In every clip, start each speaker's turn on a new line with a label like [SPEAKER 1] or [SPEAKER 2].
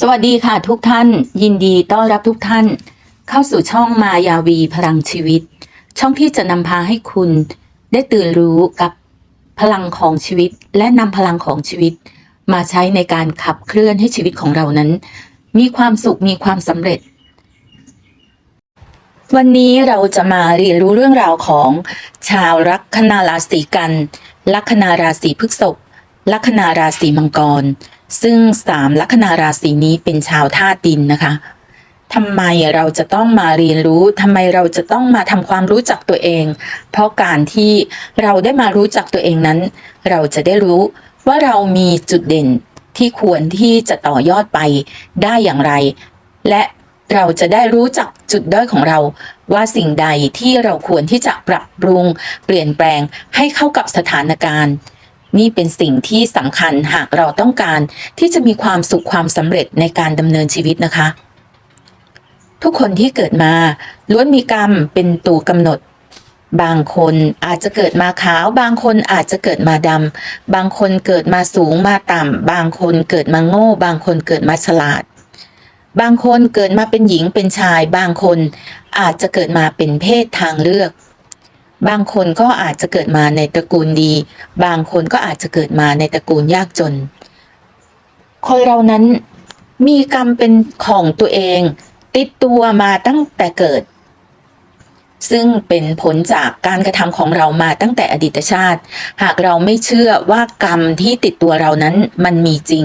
[SPEAKER 1] สวัสดีค่ะทุกท่าน ยินดีต้อนรับทุกท่าน เข้าสู่ช่องมายาวีพลังชีวิต ช่องที่จะนำพาให้คุณ ได้ตื่นรู้กับพลังของชีวิต และนำพลังของชีวิต มาใช้ในการขับเคลื่อนให้ชีวิตของเรานั้น มีความสุขมีความสำเร็จ วันนี้เราจะมาเรียนรู้เรื่องราวของชาวลัคนาราศีกัน ลัคนาราศีพฤษภลัคนาราศีมังกร ซึ่งสามลัคนาราศีนี้เป็นชาวธาตุดินนะคะทำไมเราจะต้องมาเรียนรู้ทำไมเราจะต้องมาทำความรู้จักตัวเอง เพราะการที่เราได้มารู้จักตัวเองนั้น เราจะได้รู้ว่าเรามีจุดเด่นที่ควรที่จะต่อยอดไปได้อย่างไร และเราจะได้รู้จักจุดด้อยของเรา ว่าสิ่งใดที่เราควรที่จะปรับปรุง เปลี่ยนแปลงให้เข้ากับสถานการณ์ นี่เป็นสิ่งที่สำคัญหากเราต้องการที่จะมีความสุขความสำเร็จในการดำเนินชีวิตนะคะ ทุกคนที่เกิดมาล้วนมีกรรมเป็นตัวกำหนด บางคนอาจจะเกิดมาขาว บางคนอาจจะเกิดมาดำบางคนเกิดมาสูงมาต่ำบางคนเกิดมาโง่ บางคนเกิดมาฉลาด บางคนเกิดมาเป็นหญิงเป็นชาย บางคนอาจจะเกิดมาเป็นเพศทางเลือก บางคนก็อาจจะเกิดมาในตระกูลดี บางคนก็อาจจะเกิดมาในตระกูลยากจน คนเรานั้นมีกรรมเป็นของตัวเอง ติดตัวมาตั้งแต่เกิด ซึ่งเป็นผลจากการกระทำของเรามาตั้งแต่อดีตชาติ หากเราไม่เชื่อว่ากรรมที่ติดตัวเรานั้นมันมีจริง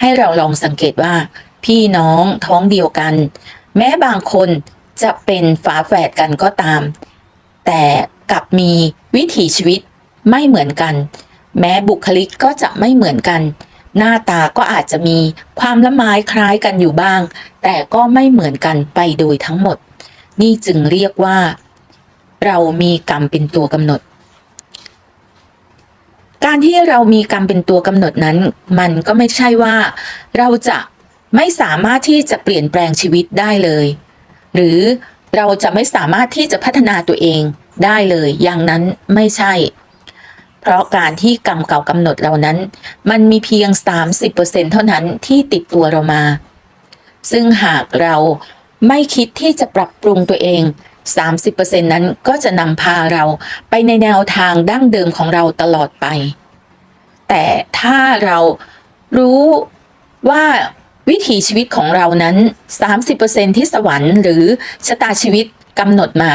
[SPEAKER 1] ให้เราลองสังเกตว่า พี่น้องท้องเดียวกัน แม้บางคนจะเป็นฝาแฝดกันก็ตาม แต่กลับมีวิถีชีวิตไม่เหมือนกัน แม้บุคลิกก็จะไม่เหมือนกัน หน้าตาก็อาจจะมีความละไม้คล้ายกันอยู่บ้าง แต่ก็ไม่เหมือนกันไปโดยทั้งหมด นี่จึงเรียกว่า เรามีกรรมเป็นตัวกำหนด การที่เรามีกรรมเป็นตัวกำหนดนั้น มันก็ไม่ใช่ว่า เราจะไม่สามารถที่จะเปลี่ยนแปลงชีวิตได้เลย หรือ เราจะไม่สามารถที่จะพัฒนาตัวเองได้เลย อย่างนั้นไม่ใช่ เพราะการที่กรรมเก่ากำหนดเรานั้น มันมีเพียง 30%เท่านั้นที่ติดตัวเรามา ซึ่งหากเราไม่คิดที่จะปรับปรุงตัวเอง 30%นั้นก็จะนำพาเราไปในแนวทางดั้งเดิมของเราตลอดไป แต่ถ้าเรารู้ว่า วิถีชีวิตของเรานั้น 30%ที่สวรรค์หรือชะตาชีวิตกำหนดมา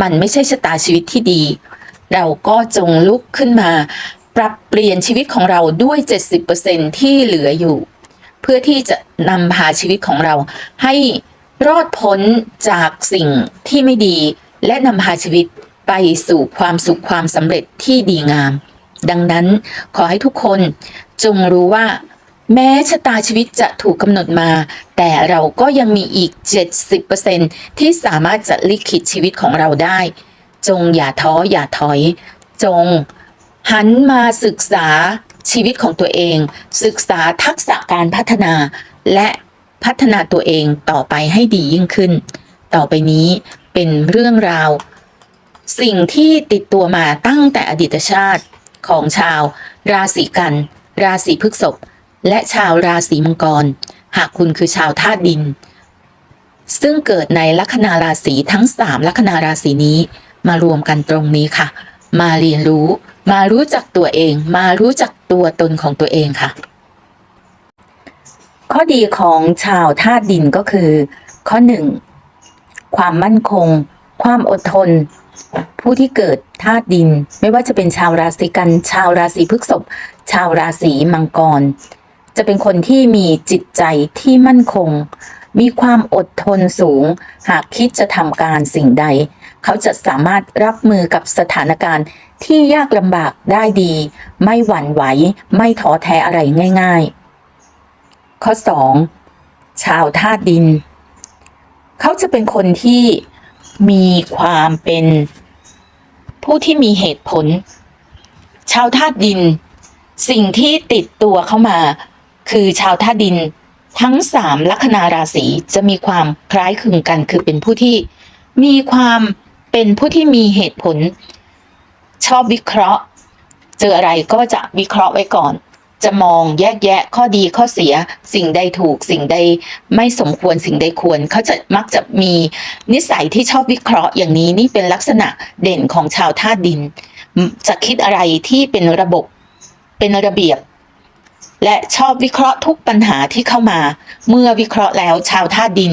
[SPEAKER 1] มันไม่ใช่ชะตาชีวิตที่ดี เราก็จงลุกขึ้นมา ปรับเปลี่ยนชีวิตของเราด้วย 70%ที่เหลืออยู่ เพื่อที่จะนำพาชีวิตของเรา ให้รอดพ้นจากสิ่งที่ไม่ดี และนำพาชีวิตไปสู่ความสุขความสำเร็จที่ดีงาม ดังนั้นขอให้ทุกคนจงรู้ว่า แม้ชะตาชีวิตจะถูกกำหนดมา แต่เราก็ยังมีอีก 70%ที่สามารถจะลิขิตชีวิตของเราได้ จงอย่าท้ออย่าถอย จง หันมาศึกษาชีวิตของตัวเอง ศึกษาทักษะการพัฒนา และพัฒนาตัวเองต่อไปให้ดียิ่งขึ้น ต่อไปนี้เป็นเรื่องราว สิ่งที่ติดตัวมาตั้งแต่อดีตชาติของชาว ราศีกัน ราศีพฤษภ และชาวราศีมังกร หากคุณคือชาวธาตุดิน ซึ่งเกิดในลัคนาราศีทั้งสามลัคนาราศีนี้ มารวมกันตรงนี้ค่ะ มาเรียนรู้ มารู้จักตัวเอง มารู้จักตัวตนของตัวเองค่ะ ข้อดีของชาวธาตุดินก็คือ ข้อหนึ่งความมั่นคง ความอดทนผู้ที่เกิดธาตุดินไม่ว่าจะเป็นชาวราศีกัน ชาวราศีพฤษภชาวราศีมังกร จะเป็นคนที่มีจิตใจที่มั่นคง มีความอดทนสูง หากคิดจะทำการสิ่งใด เขาจะสามารถรับมือกับสถานการณ์ที่ยากลำบากได้ดี ไม่หวั่นไหว ไม่ท้อแท้อะไรง่าย ๆ ข้อ 2. ชาวธาตุดิน เขาจะเป็นคนที่มีความเป็นผู้ที่มีเหตุผล ชาวธาตุดิน สิ่งที่ติดตัวเข้ามา คือชาวธาดิน ทั้งสามลัคนาราศีจะมีความคล้ายคลึงกัน คือเป็นผู้ที่มีความเป็นผู้ที่มีเหตุผล ชอบวิเคราะห์ เจออะไรก็จะวิเคราะห์ไว้ก่อน จะมองแยกแยะข้อดีข้อเสีย สิ่งใดถูก สิ่งใดไม่สมควรสิ่งใดควรเขาจะมักจะมีนิสัยที่ชอบวิเคราะห์อย่างนี้นี่เป็นลักษณะเด่นของชาวธาดิน จะคิดอะไรที่เป็นระบบเป็นระเบียบ และชอบวิเคราะห์ทุกปัญหาที่เข้ามา เมื่อวิเคราะห์แล้วชาวธาดิน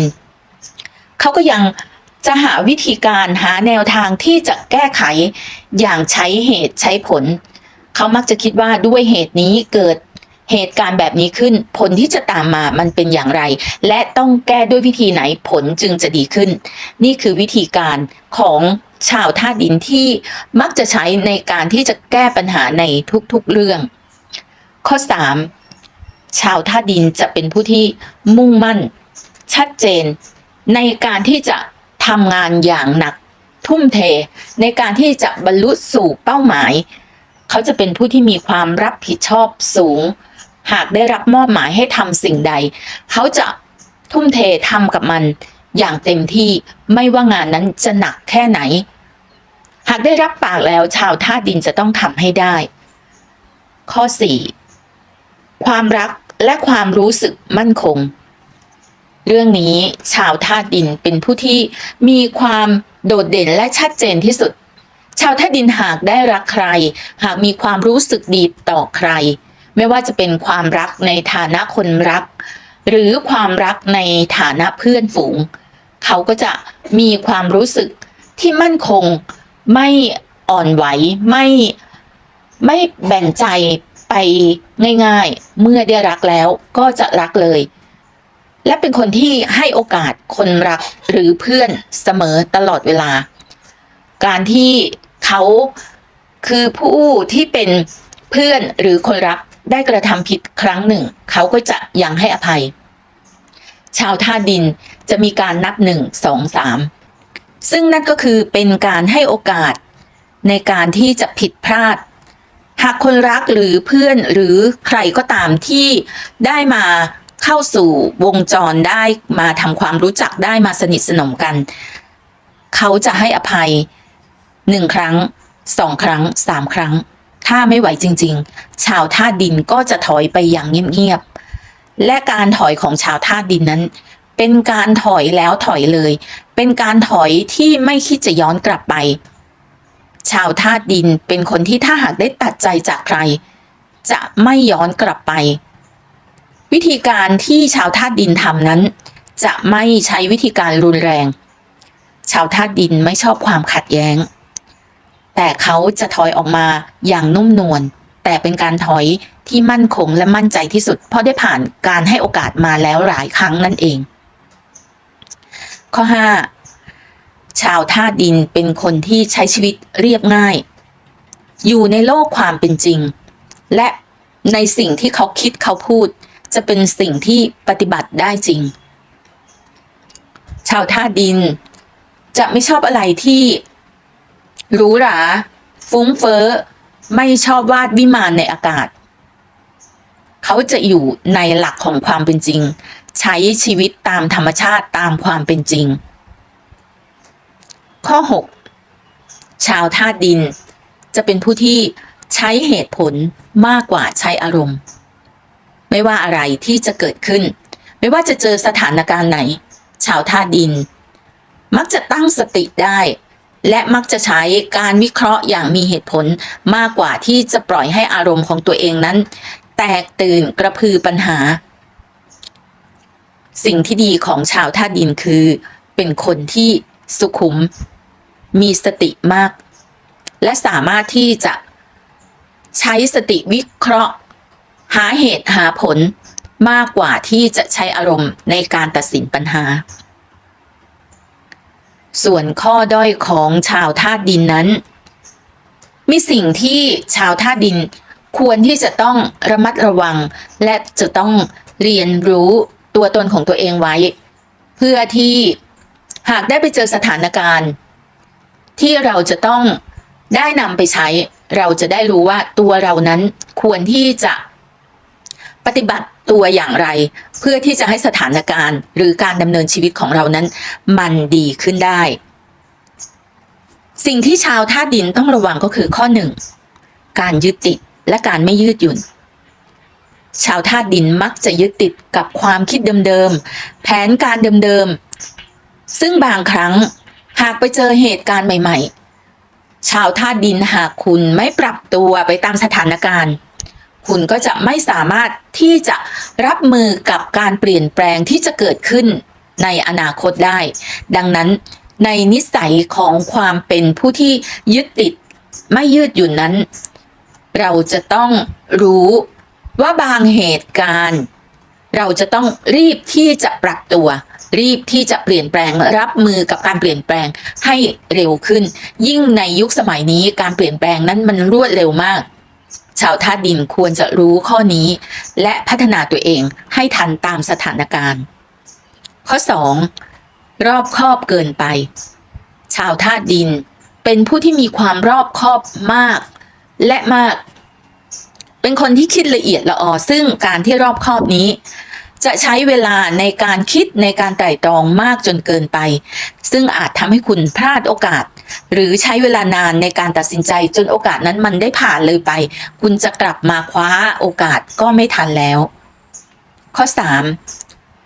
[SPEAKER 1] เขาก็ยังจะหาวิธีการหาแนวทางที่จะแก้ไขอย่างใช้เหตุใช้ผล เขามักจะคิดว่าด้วยเหตุนี้เกิดเหตุการณ์แบบนี้ขึ้น ผลที่จะตามมามันเป็นอย่างไร และต้องแก้ด้วยวิธีไหนผลจึงจะดีขึ้น นี่คือวิธีการของชาวธาดินที่มักจะใช้ในการที่จะแก้ปัญหาในทุกๆเรื่อง ข้อ 3 ชาวธาดินจะเป็นผู้ที่มุ่งมั่น ชัดเจน ในการที่จะทำงานอย่างหนัก ทุ่มเท ในการที่จะบรรลุสู่เป้าหมาย เขาจะเป็นผู้ที่มีความรับผิดชอบสูง หากได้รับมอบหมายให้ทำสิ่งใด เขาจะทุ่มเททำกับมันอย่างเต็มที่ไม่ว่างานนั้นจะหนักแค่ไหน หากได้รับปากแล้วชาวท่าดินจะต้องทำให้ได้ ข้อ 4 ความรักและความรู้สึกมั่นคง เรื่องนี้ชาวธาตุดินเป็นผู้ที่มีความโดดเด่นและชัดเจนที่สุด ชาวธาตุดินหากได้รักใคร หากมีความรู้สึกดีต่อใคร ไม่ว่าจะเป็นความรักในฐานะคนรัก หรือความรักในฐานะเพื่อนฝูง เขาก็จะมีความรู้สึกที่มั่นคงไม่อ่อนไหวไม่ไม่แบ่งใจ ไปง่ายๆ เมื่อได้รักแล้วก็จะรักเลย และเป็นคนที่ให้โอกาสคนรักหรือเพื่อนเสมอตลอดเวลา การที่เขาคือผู้ที่เป็นเพื่อนหรือคนรักได้กระทำผิดครั้งหนึ่ง เขาก็จะยังให้อภัย ชาวท่าดินจะมีการนับหนึ่งสองสามซึ่งนั่นก็คือเป็นการให้โอกาสในการที่จะผิดพลาด หากคนรักหรือเพื่อนหรือใครก็ตามที่ได้มาเข้าสู่วงจรได้มาทำความรู้จักได้มาสนิทสนมกัน เขาจะให้อภัยหนึ่งครั้งสองครั้งสามครั้ง ถ้าไม่ไหวจริง ๆ ชาวท่าดินก็จะถอยไปอย่างเงียบๆและการถอยของชาวท่าดินนั้น เป็นการถอยแล้วถอยเลย เป็นการถอยที่ไม่คิดจะย้อนกลับไป ชาวธาตุดินเป็นคนที่ถ้าหากได้ตัดใจจากใคร จะไม่ย้อนกลับไป วิธีการที่ชาวธาตุดินทำนั้น จะไม่ใช้วิธีการรุนแรง ชาวธาตุดินไม่ชอบความขัดแย้ง แต่เขาจะถอยออกมาอย่างนุ่มนวลแต่เป็นการถอยที่มั่นคงและมั่นใจที่สุด เพราะได้ผ่านการให้โอกาสมาแล้วหลายครั้งนั่นเอง ข้อ 5 ชาวธาดินเป็นคนที่ใช้ชีวิตเรียบง่าย อยู่ในโลกความเป็นจริง และในสิ่งที่เขาคิดเขาพูด จะเป็นสิ่งที่ปฏิบัติได้จริง ชาวธาดิน จะไม่ชอบอะไรที่หรูหรา ฟุ้งเฟ้อ ไม่ชอบวาดวิมานในอากาศ เขาจะอยู่ในหลักของความเป็นจริง ใช้ชีวิตตามธรรมชาติตามความเป็นจริง ข้อ 6 ชาวธาตุดิน จะเป็นผู้ที่ใช้เหตุผลมากกว่าใช้อารมณ์ ไม่ว่าอะไรที่จะเกิดขึ้น ไม่ว่าจะเจอสถานการณ์ไหน ชาวธาตุดิน มักจะตั้งสติได้ และมักจะใช้การวิเคราะห์อย่างมีเหตุผลมากกว่าที่จะปล่อยให้อารมณ์ของตัวเองนั้น แตกตื่นกระพือปัญหา สิ่งที่ดีของชาวธาตุดินคือ เป็นคนที่ สุขุม มีสติมาก และสามารถที่จะใช้สติวิเคราะห์ หาเหตุหาผลมากกว่าที่จะใช้อารมณ์ในการตัดสินปัญหา ส่วนข้อด้อยของชาวธาตุดินนั้น มีสิ่งที่ชาวธาตุดินควรที่จะต้องระมัดระวัง และจะต้องเรียนรู้ตัวตนของตัวเองไว้ เพื่อที่ หากได้ไปเจอสถานการณ์ ที่เราจะต้องได้นำไปใช้ เราจะได้รู้ว่าตัวเรานั้นควรที่จะปฏิบัติตัวอย่างไร เพื่อที่จะให้สถานการณ์ หรือการดำเนินชีวิตของเรานั้น มันดีขึ้นได้ สิ่งที่ชาวธาดินต้องระวังก็คือข้อหนึ่งการยึดติดและการไม่ยืดหยุ่น ชาวธาดินมักจะยึดติดกับความคิดเดิมๆ แผนการเดิมๆ ซึ่งบางครั้งหากไปเจอเหตุการณ์ใหม่ ๆ ชาวธาตุดินหากคุณไม่ปรับตัวไปตามสถานการณ์ คุณก็จะไม่สามารถที่จะรับมือกับการเปลี่ยนแปลงที่จะเกิดขึ้นในอนาคตได้ ดังนั้นในนิสัยของความเป็นผู้ที่ยึดติดไม่ยืดหยุ่นนั้น เราจะต้องรู้ว่าบางเหตุการณ์ เราจะต้องรีบที่จะปรับตัว รีบที่จะเปลี่ยนแปลงรับมือกับการเปลี่ยนแปลงให้เร็วขึ้น ยิ่งในยุคสมัยนี้การเปลี่ยนแปลงนั้นมันรวดเร็วมาก ชาวท่าดินควรจะรู้ข้อนี้ และพัฒนาตัวเองให้ทันตามสถานการณ์ ข้อ 2. รอบคอบเกินไป ชาวธาดินเป็นผู้ที่มีความรอบคอบมาก และมาก เป็นคนที่คิดละเอียดละออซึ่งการที่รอบคอบนี้ จะใช้เวลาในการคิดในการไตร่ตรองมากจนเกินไป ซึ่งอาจทำให้คุณพลาดโอกาส หรือใช้เวลานานในการตัดสินใจจนโอกาสนั้นมันได้ผ่านเลยไป คุณจะกลับมาคว้าโอกาสก็ไม่ทันแล้ว ข้อ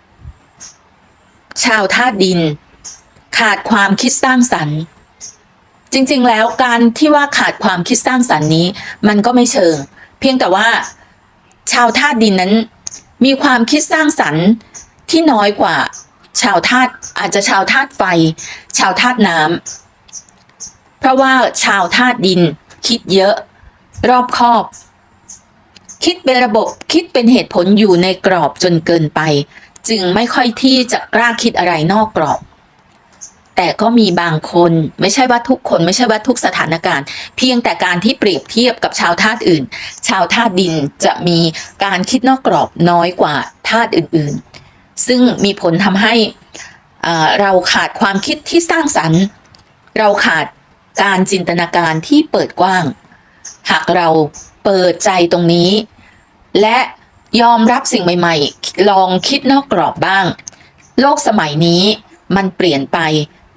[SPEAKER 1] 3 ชาวธาตุดิน ขาดความคิดสร้างสรรค์ จริงๆ แล้วการที่ว่าขาดความคิดสร้างสรรค์นี้ มันก็ไม่เชิง เพียงแต่ว่า ชาวธาตุดินนั้น มีความคิดสร้างสรรค์ที่น้อยกว่าชาวธาตุอาจจะชาวธาตุไฟ ชาวธาตุน้ำเพราะว่าชาวธาตุดิน คิดเยอะ รอบคอบ คิดเป็นระบบคิดเป็นเหตุผลอยู่ในกรอบจนเกินไป จึงไม่ค่อยที่จะกล้าคิดอะไรนอกกรอบ แต่ก็มีบางคนไม่ใช่ว่าทุกคนไม่ใช่ว่าทุกสถานการณ์ เพียงแต่การที่เปรียบเทียบกับชาวธาตุอื่น ชาวธาตุดินจะมีการคิดนอกกรอบน้อยกว่าธาตุอื่นๆ ซึ่งมีผลทำให้อ่าเราขาดความคิดที่สร้างสรรค์ เราขาดการจินตนาการที่เปิดกว้าง หากเราเปิดใจตรงนี้ และยอมรับสิ่งใหม่ๆ ลองคิดนอกกรอบบ้าง โลกสมัยนี้มันเปลี่ยนไป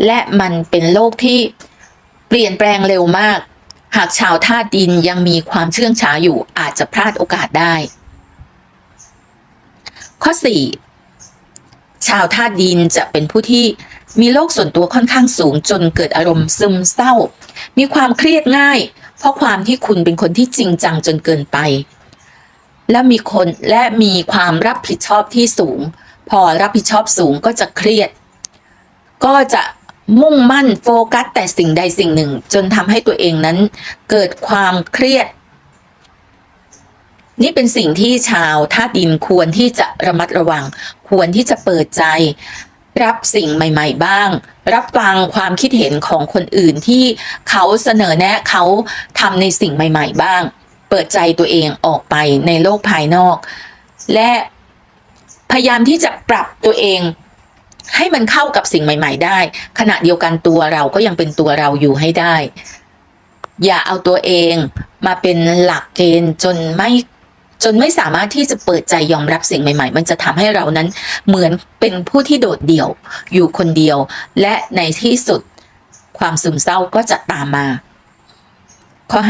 [SPEAKER 1] และมันเป็นโลกที่เปลี่ยนแปลงเร็วมาก หากชาวธาตุดินยังมีความเชื่องช้าอยู่อาจจะพลาดโอกาสได้ ข้อ 4 ชาวธาตุดินจะเป็นผู้ที่มีโลกส่วนตัวค่อนข้างสูงจนเกิดอารมณ์ซึมเศร้า มีความเครียดง่าย เพราะความที่คุณเป็นคนที่จริงจังจนเกินไป และมีคนและมีความรับผิดชอบที่สูง พอรับผิดชอบสูงก็จะเครียด ก็จะ มุ่งมั่นโฟกัสแต่สิ่งใดสิ่งหนึ่ง จนทำให้ตัวเองนั้น เกิดความเครียด นี่เป็นสิ่งที่ชาวธาตุดินควรที่จะระมัดระวัง ควรที่จะเปิดใจ รับสิ่งใหม่ ๆ บ้าง รับฟังความคิดเห็นของคนอื่นที่เขาเสนอแนะเขาทำในสิ่งใหม่ ๆ บ้าง เปิดใจตัวเองออกไปในโลกภายนอก และพยายามที่จะปรับตัวเอง ให้มันเข้ากับสิ่งใหม่ ๆ ได้ ขณะเดียวกันตัวเราก็ยังเป็นตัวเราอยู่ให้ได้ อย่าเอาตัวเองมาเป็นหลักเกณฑ์จนไม่จนไม่สามารถที่จะเปิดใจยอมรับสิ่งใหม่ ๆ มันจะทำให้เรานั้นเหมือนเป็นผู้ที่โดดเดี่ยวอยู่คนเดียว และในที่สุดความซึมเศร้าก็จะตามมา ข้อ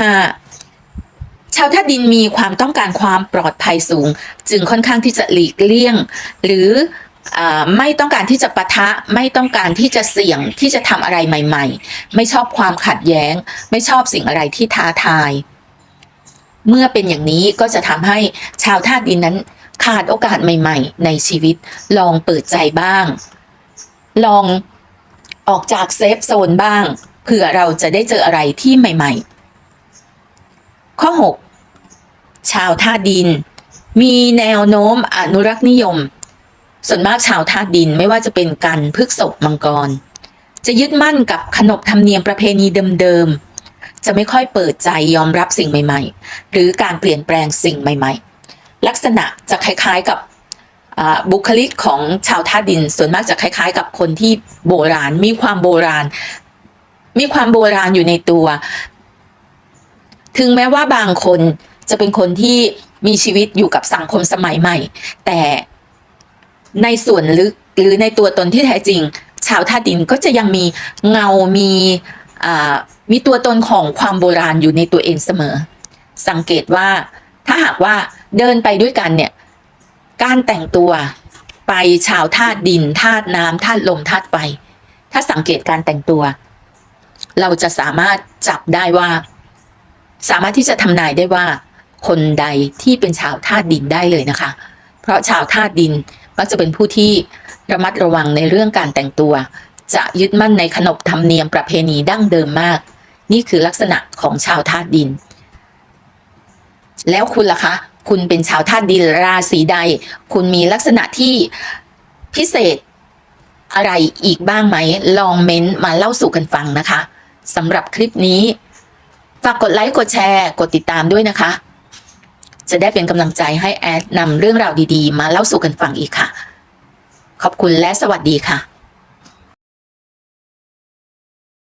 [SPEAKER 1] 5 ชาวธาตุดินมีความต้องการความปลอดภัยสูง จึงค่อนข้างที่จะหลีกเลี่ยง หรือ ไม่ต้องการที่จะปะทะไม่ต้องการที่จะเสี่ยงที่จะทำอะไรใหม่ ๆ ไม่ชอบความขัดแย้ง ไม่ชอบสิ่งอะไรที่ท้าทาย เมื่อเป็นอย่างนี้ก็จะทำให้ชาวธาตุดินนั้นขาดโอกาสใหม่ ๆ ในชีวิตลองเปิดใจบ้าง ลองออกจากเซฟโซนบ้างเผื่อเราจะได้เจออะไรที่ใหม่ ๆ ข้อ 6 ชาวธาตุดิน มีแนวโน้มอนุรักษ์นิยม ส่วนมากชาวธาตุดินไม่ว่าจะเป็นกันพฤกษบมังกร จะยึดมั่นกับขนบธรรมเนียมประเพณีเดิมๆ จะไม่ค่อยเปิดใจยอมรับสิ่งใหม่ๆ หรือการเปลี่ยนแปลงสิ่งใหม่ๆ ลักษณะจะคล้ายๆกับบุคลิกของชาวธาตุดิน ส่วนมากจะคล้ายๆ กับคนที่โบราณ มีความโบราณ มีความโบราณอยู่ในตัว ถึงแม้ว่าบางคนจะเป็นคนที่มีชีวิตอยู่กับสังคมสมัยใหม่ แต่ ในส่วนลึกหรือในตัวตนที่แท้จริง ชาวธาตุดินก็จะยังมีเงา มีมีตัวตนของความโบราณอยู่ในตัวเองเสมอ สังเกตว่าถ้าหากว่าเดินไปด้วยกันเนี่ย การแต่งตัวไปชาวธาตุดินธาตุน้ำธาตุลมธาตุไฟ ถ้าสังเกตการแต่งตัว เราจะสามารถจับได้ว่า สามารถที่จะทำนายได้ว่า คนใดที่เป็นชาวธาตุดินได้เลยนะคะ เพราะชาวธาตุดิน มักจะเป็นผู้ที่ระมัดระวังในเรื่องการแต่งตัว จะยึดมั่นในขนบธรรมเนียมประเพณีดั้งเดิมมาก นี่คือลักษณะของชาวธาตุดิน แล้วคุณล่ะคะ คุณเป็นชาวธาตุดินราศีใด คุณมีลักษณะที่พิเศษอะไรอีกบ้างไหม ลองเม้นต์มาเล่าสู่กันฟังนะคะสำหรับคลิปนี้ ฝากกดไลค์กดแชร์ กดติดตามด้วยนะคะ จะได้เป็นกำลังใจให้แอดนำเรื่องราวดีๆ มาเล่าสู่กันฟังอีกค่ะ ขอบคุณและสวัสดีค่ะ